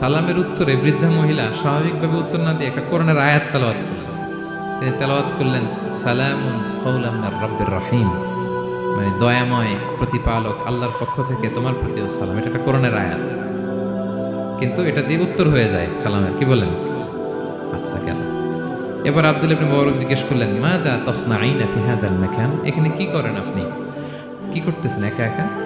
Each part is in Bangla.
সালামের উত্তরে বৃদ্ধা মহিলা স্বাভাবিকভাবে উত্তর না দিয়ে একটা কোরআনের আয়াত তেলাওয়াত করলেন। তিনি তেলাওয়াত করলেন, সালামুন কৌলাম রব্বের রাহিম। মানে দয়াময় প্রতিপালক আল্লাহর পক্ষ থেকে তোমার প্রতিও সালাম। এটা একটা কোরআনের আয়াত। কিন্তু এটা দিয়ে উত্তর হয়ে যায় সালামের। কি বলেন? আচ্ছা কেন? এবার আব্দুল ইবনে মুবারক জিজ্ঞেস করলেন মা দা তাসনাঈনা ফি হাদাল মাকান? এখানে কি করেন আপনি? কি করতেছেন একা একা?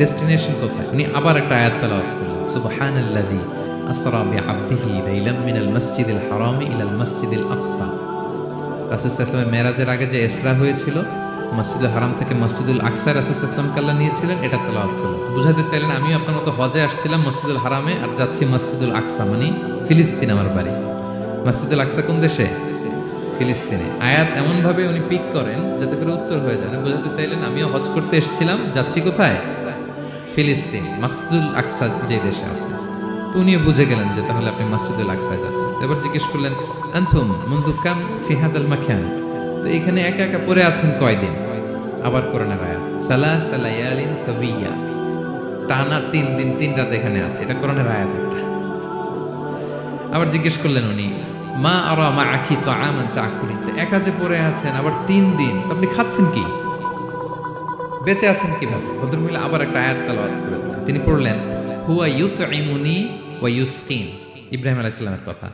ডেস্টিনেশন কোথায়? উনি আবার একটা আয়াত তেলাওয়াত করলেন, সুবহানাল্লাযী আসরা বিআবদিহি লাইলাম মিনাল মাসজিদিল হারামি ইলাল মাসজিদিল আকসা। রাসূল সাল্লাল্লাহু মেরাজের আগে যে ইসরা হয়েছিল, মসজিদুল হারাম থেকে মসজিদুল আকসা রাসূল সাল্লাল্লাহু কাল্লা নিয়েছিলেন, এটা তেলাওয়াত করলেন। বুঝাতে চাইলেন আমি আপনার মতো হজে আসছিলাম মসজিদুল হারামে আর যাচ্ছি মসজিদুল আকসা মানে ফিলিস্তিন আমার বাড়ি। মসজিদুল আকসা কোন দেশে? ফিলিস্তিনে। আয়াত এমনভাবে উনি পিক করেন যাতে করে উত্তর হয়ে যায়। বোঝাতে চাইলেন, আমিও হজ করতে এসেছিলাম, যাচ্ছি কোথায়? ফিলিস্তিন, মাসজিদুল আকসা যে দেশে আছে, তো উনিও বুঝে গেলেন যে তাহলে আপনি মাসজিদুল আকসায় যাচ্ছেন। এবার জিজ্ঞেস করলেন আনথুম মুন্দু কাম ফিহাদাল মাখান তো এখানে একা একা পড়ে আছেন কয়দিন? আবার কোরআনের আয়াত সালা সালায়ালিন সাবিয়া। টানা তিন দিন, তিন রাত এখানে আছে, এটা কোরআনের আয়াত একটা। আবার জিজ্ঞেস করলেন উনি, মা আর মা আখি তো আমান তা তো একা যে পড়ে আছেন, আবার তিন দিন, তো আপনি খাচ্ছেন কি? বেঁচে আছেন কীভাবে? ভদ্রমহিলা আবার একটা আয়াত তালাওয়াত করে। তিনি পড়লেন, হুয়া ইউত ইমুনি ওয়া ইউস্কিন। ইব্রাহিম আলাইহিস সালামের কথা,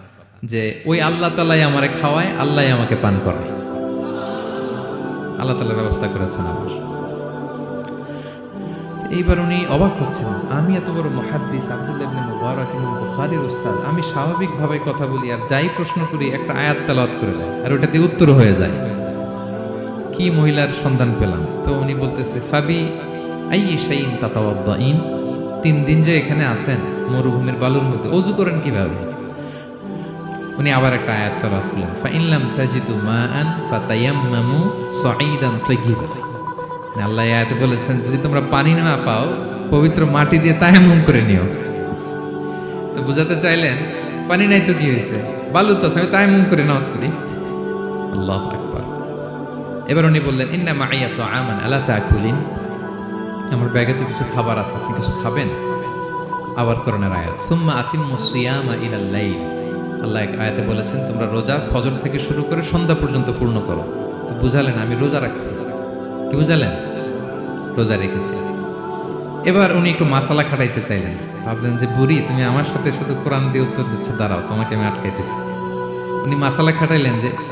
যে ওই আল্লাহ তালাই আমারে খাওয়ায়, আল্লাহ আমাকে পান করায়। আল্লাহ তালা ব্যবস্থা করেছেন আমার এইবার উনি অবাক হচ্ছেন, আমি এত বড় মহাদ্দিস আব্দুল্লাহ ইবনে মুবারক ইবনে বুখারীর উস্তাদ, আমি স্বাভাবিকভাবে কথা বলি আর যাই প্রশ্ন করি একটা আয়াত তেলাওয়াত করে দেয়। আর ওটাতে উত্তর হয়ে যায়। কি মহিলার সন্ধান পেলাম? তো উনি বলতেছে, ফাবি আই শাইন তাতাওয়াদ্দাইন তিন দিন যে এখানে আছেন, মরুভূমির বালুর মধ্যে, অজু করেন কীভাবে? উনি আবার একটা আয়াত করলেন ফাইনলাম তাজিদু মাআন ফাতায়াম্মামু সাঈদান তাইয়িবা। আল্লাহ এই আয়াতে বলেছেন, যদি তোমরা পানি না পাও, পবিত্র মাটি দিয়ে তায়াম্মুম করে নিও। তো বুঝাতে চাইলেন, পানি নাই তো কি হয়েছে বালু তো আমি তায়াম্মুম করে নাও করি আল্লাহ আকবার। এবার উনি বললেন, ইন্না মাইয়া তো আমান, আলা তাকুলিন? আমার ব্যাগে তো কিছু খাবার আছে, আপনি কিছু খাবেন? আবার করোনার আয়াত, সুম্মা আতিম্মু সিয়ামা ইলাল লাইল। আল্লাহ এক আয়াতে বলেছেন, তোমরা রোজা ফজর থেকে শুরু করে সন্ধ্যা পর্যন্ত পূর্ণ করো। তো বুঝালেন, আমি রোজা রাখছি। কি বুঝালেন? রোজা রেখেছি। এবার উনি একটু মাসালা খাটাইতে চাইলেন। ভাবলেন যে, বুড়ি, তুমি আমার সাথে শুধু কোরআন দিয়ে উত্তর দিচ্ছ, দাঁড়াও, তোমাকে আমি আটকাইতেছি। উনি মাসালা খাটাইলেন যে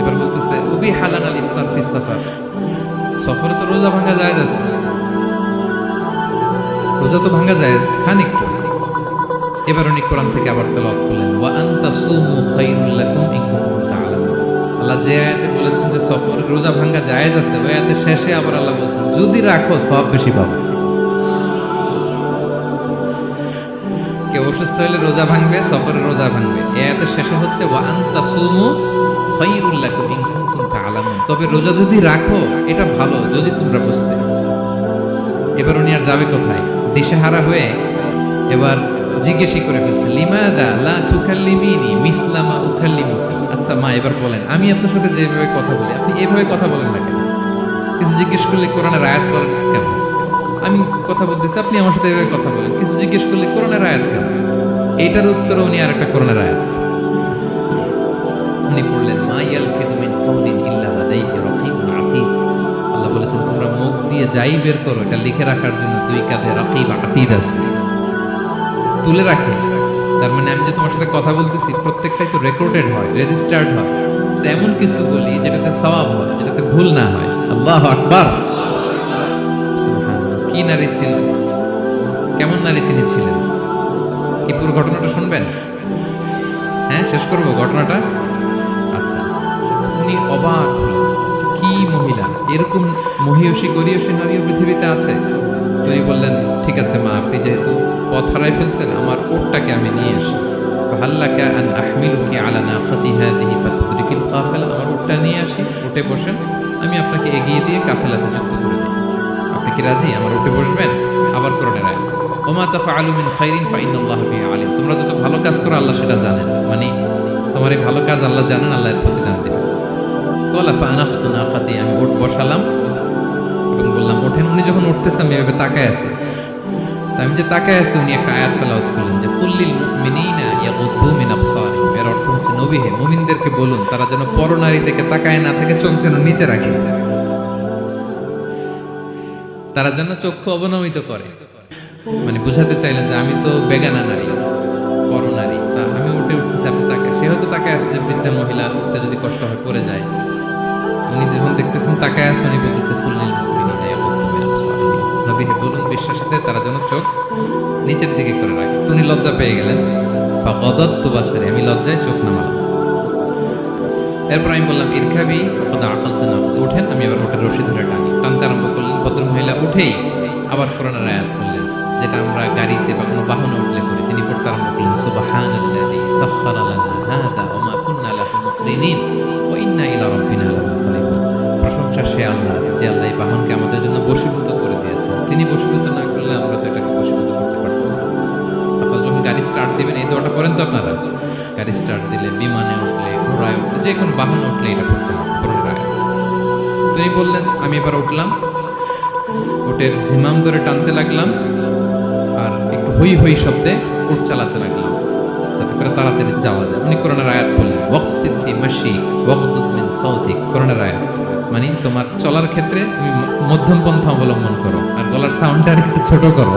এবার বলতেছে, উবি হালান আল ইফতার ফি সফর। সফরে তো রোজা ভাঙা যায় আছে। রোজা তো ভাঙা যায় খান একটু এবার উনি কোরআন থেকে আবার তেলাওয়াত করলেন, ওয়া আনতা সুমু খায়রুল লাকুম ইন কুনতুম তা'লামুন আল্লাহ যে আয়াতে বলেছেন যে সফরে, রোজা ভাঙা জায়েজ আছে, ওই আয়াতের শেষে আবার আল্লাহ বলেছেন, যদি রাখো, সব বেশি পাবে। কেউ অসুস্থ হলে রোজা ভাঙবে, সফরে রোজা ভাঙবে। এই আয়াতের শেষে হচ্ছে, ওয়া আনতা সুমু তবে রোজা যদি রাখো, এটা ভালো, যদি তোমরা বুঝতে এবার উনি আর যাবে কোথায়? দিশেহারা হয়ে এবার জিজ্ঞেসই করে ফেলছে, লিমাদা উকাল্লিমুকি? আচ্ছা মা, এবার বলেন, আমি আপনার সাথে যেভাবে কথা বলি, আপনি এভাবে কথা বলেন না কেন? কিছু জিজ্ঞেস করলে কোরআনের আয়াত বলেন কেন? আমি কথা বলতেছি, আপনি আমার সাথে এভাবে কথা বলেন, কিছু জিজ্ঞেস করলে কোরআনের আয়াত কেন? এটার উত্তর উনি আর একটা কোরআনের আয়াত। উনি পড়লেন মাইয়াল মিন লাদাইহি রাকীবুন আতীদ আল্লাহ বলেছেন, তোমরা মুখ দিয়ে যাই বের করো, এটা লিখে রাখার জন্য দুই কাঁধে রাকিব আতীদ আছে। তুলে রাখে। তার মানে আমি যে তোমার সাথে কথা বলতেছি, প্রত্যেকটাই তো রেকর্ডেড হয় রেজিস্টার্ড হয়। তো এমন কিছু বলি যেটাতে সওয়াব হয়, যেটাতে ভুল না হয়। আল্লাহ আকবার। কি নারী ছিল কেমন নারী তিনি ছিলেন? কি পুরো ঘটনাটা শুনবেন? হ্যাঁ শেষ করব ঘটনাটা? উনি অবাক হলেন যে কি মহিলা? এরকম মহিয়সী গরিয়সী নারীও পৃথিবীতে আছে? তিনি বললেন, ঠিক আছে মা, আপনি যেহেতু পথ হারাই ফেলছেন, আমার ওটটাকে আমি নিয়ে আসি। হাল্লাকা আন আহমিলুকি আলা নাফাতি হাদিহি ফাতুদরিকিল কাফেলা আমার ওটটা নিয়ে আসি উঠে বসেন। আমি আপনাকে এগিয়ে দিয়ে কাফেলাতে যুক্ত করে দিই। আপনি কি রাজি? আমার উঠে বসবেন? আবার করোনা রায় ওমা তাফা আলুমিন খাইরিন ফাইনাল্লাহ বিহি আলিম তোমরা যত ভালো কাজ করো, আল্লাহ সেটা জানেন। মানে তোমার এই ভালো কাজ আল্লাহ জানেন, আল্লাহ এর প্রতিদান দেবেন কলা ফানাখতু নাকাতি আমি উঠ বসালাম এবং বললাম, ওঠেন। উনি যখন উঠতেছে, আমি এভাবে তাকায় আছি। আমি যে তাকায় আছি, উনি একটা আয়াত তেলাওয়াত করলেন যে কুল্লিল মুমিনিনা ইয়াগুদ্দু মিন আবসারিহিম। এর অর্থ হচ্ছে, নবী হে, মুমিনদেরকে বলুন, তারা যেন পরনারী থেকে তাকায় না থাকে, চোখ যেন নিচে রাখে। তারা যেন চক্ষু অবনমিত করে। মানে বুঝাতে চাইলেন যে, আমি তো বেগানা নারী পর নারী। তা আমি উঠে উঠতেছি, আপনি তাকে সে হয়তো তাকে যে, বৃদ্ধা মহিলা যদি কষ্ট হয়, পড়ে যায়। উনি যখন দেখতেছেন, তাকায় আছে, উনি বলতেছে, ফুল্লিল মুমিনিনা ইয়াগুদ্দু মিন আবসারিহিম নবী হে বলুন তারা যেন চোখ নিচের দিকে করে রাখে। উনি লজ্জা পেয়ে গেলেন। ফাগদাত্তু বাসারি আমি লজ্জায় চোখ নামালাম। এরপর আমি বললাম ইরখাবি কদা আখালতে না। ওঠেন আমি এবার ওটা রশি ধরে টানি। টানতে আরম্ভ করলেন, ভদ্র মহিলা উঠেই আবার কোরআনের আয়াত করলেন যেটা আমরা গাড়িতে বা কোনো বাহনে উঠলে করি। তিনি পড়তে আরম্ভ করলেন, সুবহানাল্লাযী সাখখারা লানা হাদা ওয়া মা কুন্না লাহু মুকরিনিন। স্টার্ট দিলে, বিমানে উঠলে, ঘোড়ায় উঠলে, যে কোনো বাহনে উঠলে এটা পড়তে হবে রায় তিনি বললেন, আমি এবার উঠলাম। উটের ঝিমাম ধরে টানতে লাগলাম আর একটু হই হই শব্দে উট চালাতে লাগলাম, যাতে করে তাড়াতাড়ি যাওয়া যায়। উনি করোনার আয়াত বললেন, ওয়াকসিদ ফি মাশি ওয়াকদুদ মিন সাউতিক করোনার আয়াত। মানে তোমার চলার ক্ষেত্রে তুমি মধ্যম পন্থা অবলম্বন করো, আর গলার সাউন্ডটা একটু ছোট করো।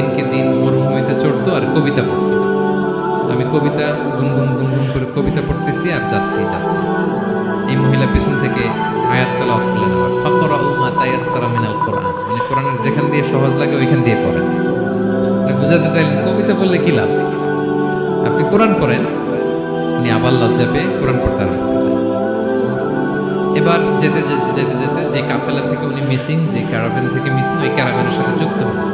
দিনকে দিন মরুভূমিতে চড়তো আর কবিতা পড়তো। আমি কবিতা গুনগুন গুনগুন করে কবিতা পড়তেছি আর যাচ্ছি যাচ্ছি। এই মহিলা পিছন থেকে আয়াত তেলাওয়াত করলেন আবার ফাকরা উমা তায়াসসারা মিনাল কোরআন। মানে কোরআনের যেখান দিয়ে সহজ লাগে, ওইখান দিয়ে পড়েন। মানে বুঝাতে চাইলেন, কবিতা বললে কি লাভ? আপনি কোরআন পড়েন, উনি আবার লজ্জা পেয়ে কোরআন পড়তে আরম্ভ এবার যেতে যেতে যেতে যেতে যে কাফেলা থেকে উনি মিসিং, যে ক্যারাভেন থেকে মিসিং, ওই ক্যারাভেনের সাথে যুক্ত হলেন।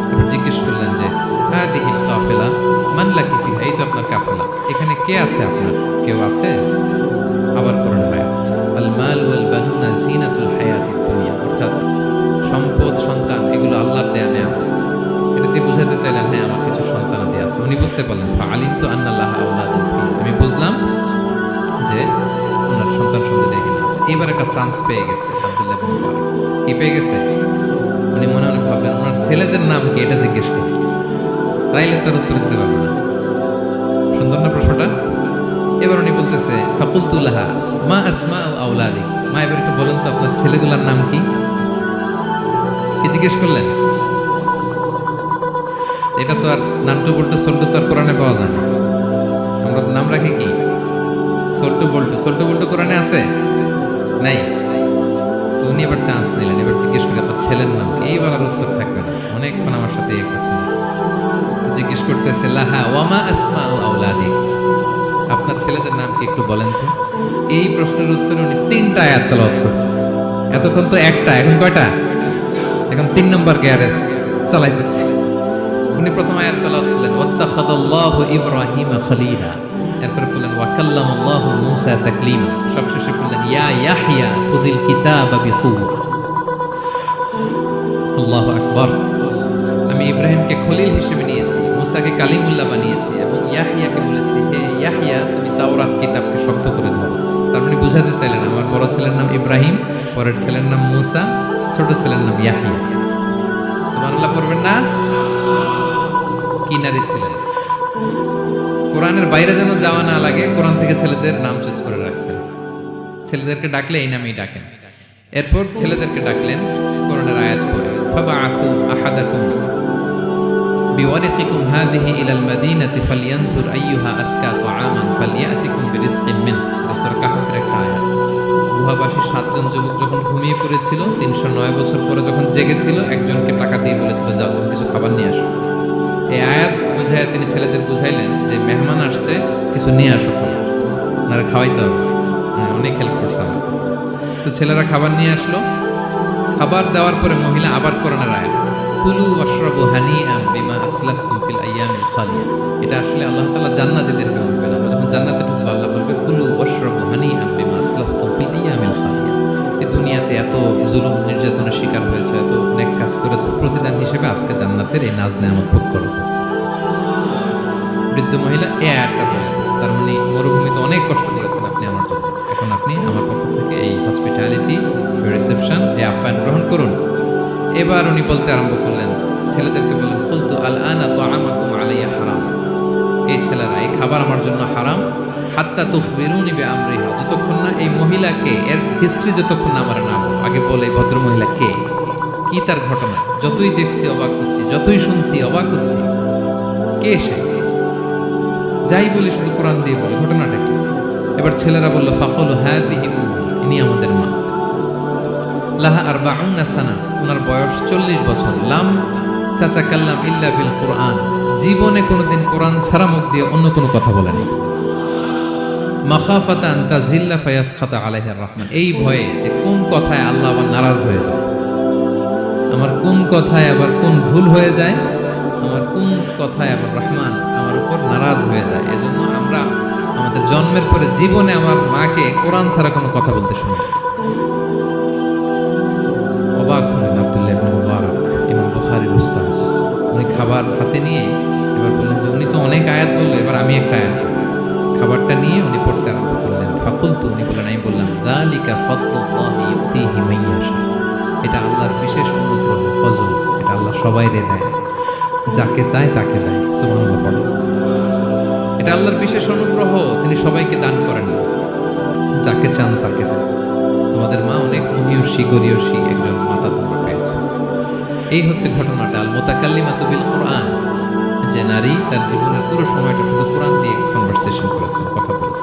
কাফেলা এখানে কে আছে আপনার? কেউ আছে? আবার দুনিয়া। অর্থাৎ সম্পদ, সন্তান, এগুলো আল্লাহর দেয়া নেয়ামত এটা দিয়ে বুঝাতে চাইলেন হ্যাঁ আমার কিছু সন্তান দিয়ে আছে। উনি বুঝতে পারলেন আলিম তো আন্নাল্লাহ। আমি বুঝলাম যে ওনার সন্তান সন্ততি এখানে আছে। এবার একটা চান্স পেয়ে গেছে, আব্দুল্লাহ কি পেয়ে গেছে? উনি মনে মনে ভাবলেন, ওনার ছেলেদের নাম কি? এটা জিজ্ঞেস করি। তাইলে তার উত্তর দিতে পারবে এবার উনি বলতেছে ফাকুলতুল্লাহা মা আসমা আউলাদি মা, এবার একটু বলেন তো, আপনার ছেলেগুলার নাম কি? জিজ্ঞেস করলেন? এটা তো আর নান্টু বল্টু, সল্টু তো আর কোরআনে পাওয়া যায় না। আমরা নাম রাখি কি? সল্টু বল্টু। সল্টু বল্টু কোরআনে আছে? নাই। তো উনি এবার চান্স নিলেন এবার জিজ্ঞেস করে, আপনার ছেলের নাম? এইবার আর উত্তর থাকবে না। অনেকক্ষণ আমার সাথে ইয়ে করছেন জিজ্ঞেস করতেছে, লাহা ওয়ামা আসমা আউলাদি আপনার নাম কি একটু বলেন তো? এই প্রশ্নের উত্তরে উনি তিনটা আয়াত তেলাওয়াত করছেন। এতক্ষণ তো একটা, এখন কয়টা? এখন তিন নম্বর গিয়ারে চালাইতেছি। উনি প্রথম আয়াত তেলাওয়াত করলেন, ওয়াত্তাখাদাল্লাহু ইব্রাহিমা খলিলা। এরপরে বললেন, ওয়াকাল্লামাল্লাহু মূসা তাকলিমা। সবশেষে বললেন, ইয়া ইয়াহইয়া খুদিল কিতাবা বিকুওয়া আল্লাহু আকবার। আমি ইব্রাহিমকে খলিল হিসেবে নিয়েছি, মুসাকে কালিমুল্লাহ বানিয়েছি এবং ইয়াহিয়াকে শক্ত করে ধরো। তার মানে বুঝাতে চাইলেন আমার বড় ছেলের নাম ইব্রাহিম, পরের ছেলের নাম মুসা, ছোট ছেলের নাম ইয়াহিয়া। সুবহানাল্লাহ পড়বেন না? কি নারী ছিলেন কোরআনের বাইরে যেন যাওয়া না লাগে, কোরআন থেকে ছেলেদের নাম চুজ করে রাখছেন। ছেলেদেরকে ডাকলে এই নামেই ডাকেন। এরপর ছেলেদেরকে ডাকলেন, কোরআনের আয়াত পড়ে, ফাবাআসু আহাদাকুম বিওয়ারিকিকুম হাদিহি ইলাল মাদিনাতি ফালইয়ানজুর আইয়ুহা আসকা ঘুমিয়ে পড়েছিল তিনশো নয় বছর পরে যখন জেগেছিল একজনকে টাকা দিয়ে বলেছিল যাও তুমি কিছু খাবার নিয়ে আসো। এই আয়াত বুঝাইয়া তিনি ছেলেদের বুঝাইলেন যে মেহমান আসছে কিছু নিয়ে আসো খাবার। ওনারা খাওয়াইতে হবে। হ্যাঁ, অনেক হেল্প করছে আমার তো ছেলেরা খাবার নিয়ে আসলো। খাবার দেওয়ার পরে মহিলা আবার কোরআনের আয়াত। কুলু ওয়াশরাবু হানিআম বিমা আসলাফতুম ফিল আইয়ামিল খালিয়া। এটা আসলে আল্লাহ তাআলা জান্নাতীদেরকে আজকে এই নাজ নেয়ামত ভোগ করো। বৃদ্ধ মহিলা, এ আয়াতটা বলেন তার মানে মরুভূমিতে অনেক কষ্ট করেছেন আপনি আমার এখন আপনি আমার পক্ষ থেকে এই হসপিটালিটি রিসেপশন এই আপ্যায়ন গ্রহণ করুন। এবার উনি বলতে আরম্ভ করলেন, ছেলেদেরকে বললেন বলতো আল আনা তো আমাকুম আলাইয়া হারাম। এই ছেলেরা, এই খাবার আমার জন্য হারাম। হাত্তা তুখবিরুনি বে আমরিহা যতক্ষণ না এই মহিলাকে, এর হিস্ট্রি যতক্ষণ না আমার না বলো আগে বলে ভদ্র মহিলা কে? কি তার ঘটনা? যতই দেখছি, অবাক হচ্ছি, যতই শুনছি, অবাক হচ্ছি। কে সে? যাই বলি, শুধু কোরআন দিয়ে বলে, ঘটনাটা কি? এবার ছেলেরা বলল, ফাকল হ্যাঁ দিহি ইনি আমাদের মা। লাহা আর বাউন্না সানা ওনার বয়স চল্লিশ বছর। লাম চাচা কাল্লাম ইল্লা বিল কোরআন। জীবনে কোনোদিন কোরআন ছাড়া মুখ দিয়ে অন্য কোনো কথা বলেনি মাখাফাতা আন্তা জিল্লা ফায়াস খাতা আলাইহার রহমান। এই ভয়ে যে কোন কথায় আল্লাহ আবার নারাজ হয়ে যায়। আমার কোন কথায় আবার কোন ভুল হয়ে যায়? আমার কোন কথায় আবার রহমান আমার উপর নারাজ হয়ে যায়? এজন্য আমরা আমাদের জন্মের পরে জীবনে আমার মাকে কোরআন ছাড়া কোনো কথা বলতে শুনি অবাক হলেন আব্দুল্লাহ মুবারক উনি খাবার হাতে নিয়ে এবার বললেন যে, উনি তো অনেক আয়াত বলল, এবার আমি একটা আয়াত খাবারটা নিয়ে উনি পড়তে আরম্ভ করলেন। ফাকুল তো উনি বললেন, আমি বললাম, দালিকা ইয়াশা। এটা আল্লাহর বিশেষ অনুগ্রহ। আল্লাহ সবাইরে দেয় যাকে চায় তাকে দেয় সুবহানাল্লাহ পড়ে এটা আল্লাহর বিশেষ অনুগ্রহ, তিনি সবাইকে দান করেন। যাকে চান তাকে তোমাদের মা অনেক মহিয়সী, গরিয়সী একজন মাতা তোমরা পেয়েছ। এই হচ্ছে ঘটনাটা আল মোতাকাল্লিমাতু বিল কোরআন যে নারী তার জীবনের পুরো সময়টা শুধু কোরআন দিয়ে কনভারসেশন করেছেন কথা যে